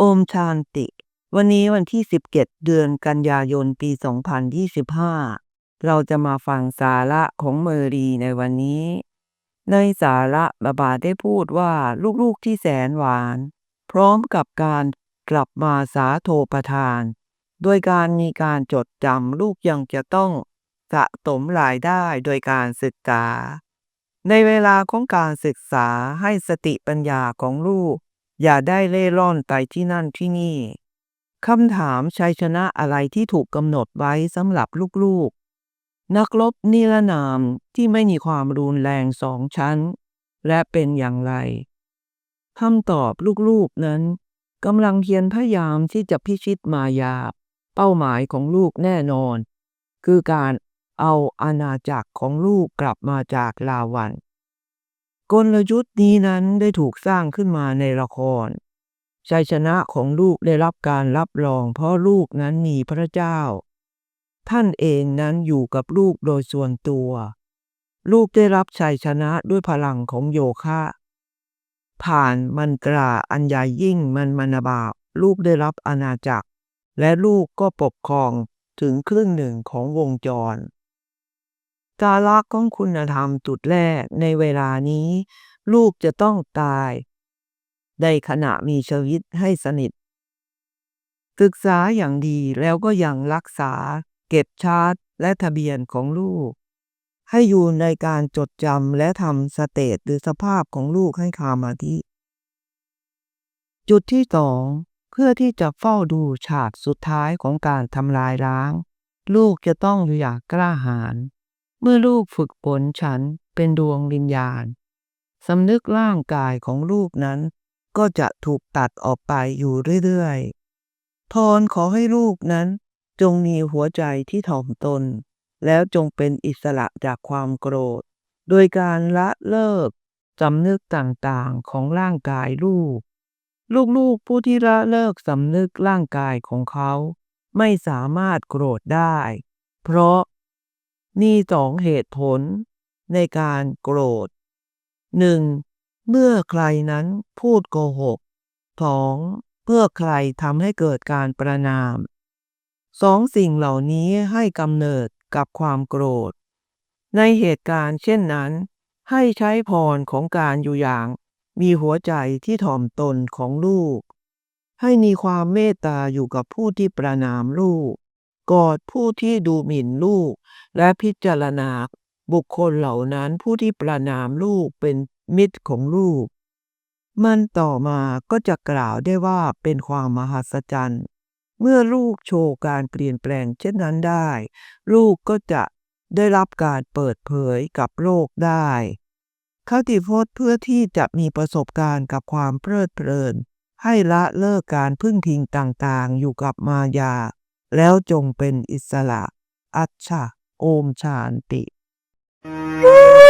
อมชานติ วันนี้วันที่ 17 เดือนกันยายนปี 2025 เราจะมาฟังสาระของเมอรีในวันนี้ ในสาระบาบาได้พูดว่าลูกๆที่แสนหวาน พร้อมกับการกลับมาสาโทประทาน โดยการมีการจดจำลูกยังจะต้องสะสมรายได้โดยการศึกษา ในเวลาของการศึกษาให้สติปัญญาของลูก อย่าได้เล่ร่อนไปที่นั่นที่นี่คำถามชัยชนะอะไรที่ถูกกำหนดไว้สำหรับลูกๆ นักรบนิรนามที่ไม่มีความรุนแรงสองชั้น และเป็นอย่างไรคำตอบลูกๆนั้นกำลังเพียรพยายามที่จะพิชิตมายา เป้าหมายของลูกแน่นอน คือการเอาอาณาจักรของลูกกลับมาจากลาวัน กลยุทธ์นี้นั้นได้ถูกสร้างขึ้นมาในละคร ชัยชนะของลูกได้รับการรับรอง เพราะลูกนั้นมีพระเจ้า ท่านเองนั้นอยู่กับลูกโดยส่วนตัว ลูกได้รับชัยชนะด้วยพลังของโยคะ ผ่านมันตราอันใหญ่ยิ่งมันมนาบาลูกได้รับอาณาจักร และลูกก็ปกครองถึงครึ่งหนึ่งของวงจร สาระของคุณธรรมจุดแรกในเวลานี้ ลูกจะต้องตายในขณะมีชีวิตให้สนิท ศึกษาอย่างดีแล้วก็ยังรักษา เก็บชาร์ตและทะเบียนของลูก ให้อยู่ในการจดจำและทำสเตตหรือสภาพของลูกให้คามาที่จุดที่สองเพื่อที่จะเฝ้าดูฉากสุดท้ายของการทำลายล้าง ลูกจะต้องอยากกล้าหาญ เมื่อลูกฝึกฝนฉันเป็นดวงวิญญาณสำนึกร่างกายของลูกนั้น ก็จะถูกตัดออกไปอยู่เรื่อยๆพรขอให้ลูกนั้น จงมีหัวใจที่ถ่อมตน แล้วจงเป็นอิสระจากความโกรธ โดยการละเลิกสำนึกต่างๆของร่างกายลูก ลูกๆผู้ที่ละเลิกสำนึกร่างกายของเขา ไม่สามารถโกรธได้ เพราะ มีสองเหตุผลในการโกรธ 1. เมื่อใครนั้นพูดโกหก 2. เมื่อใครทำให้เกิดการประนาม สองสิ่งเหล่านี้ให้กำเนิดกับความโกรธ ในเหตุการณ์เช่นนั้น ให้ใช้พรของการอยู่อย่าง มีหัวใจที่ถ่อมตนของลูก ให้มีความเมตตาอยู่กับผู้ที่ประนามลูก กอดผู้ที่ดูหมิ่นลูก และพิจารณา บุคคลเหล่านั้นผู้ที่ประนามลูกเป็นมิตรของลูก มันต่อมาก็จะกล่าวได้ว่าเป็นความมหัศจรรย์ เมื่อลูกโชว์การเปลี่ยนแปลงเช่นนั้นได้ ลูกก็จะได้รับการเปิดเผยกับโลกได้คติพจน์เพื่อที่จะมีประสบการณ์กับความเพลิดเพลิน ให้ละเลิกการพึ่งพิงต่างๆ อยู่กับมายา แล้วจงเป็นอิสระ อัชชะโอมชานติ Woo!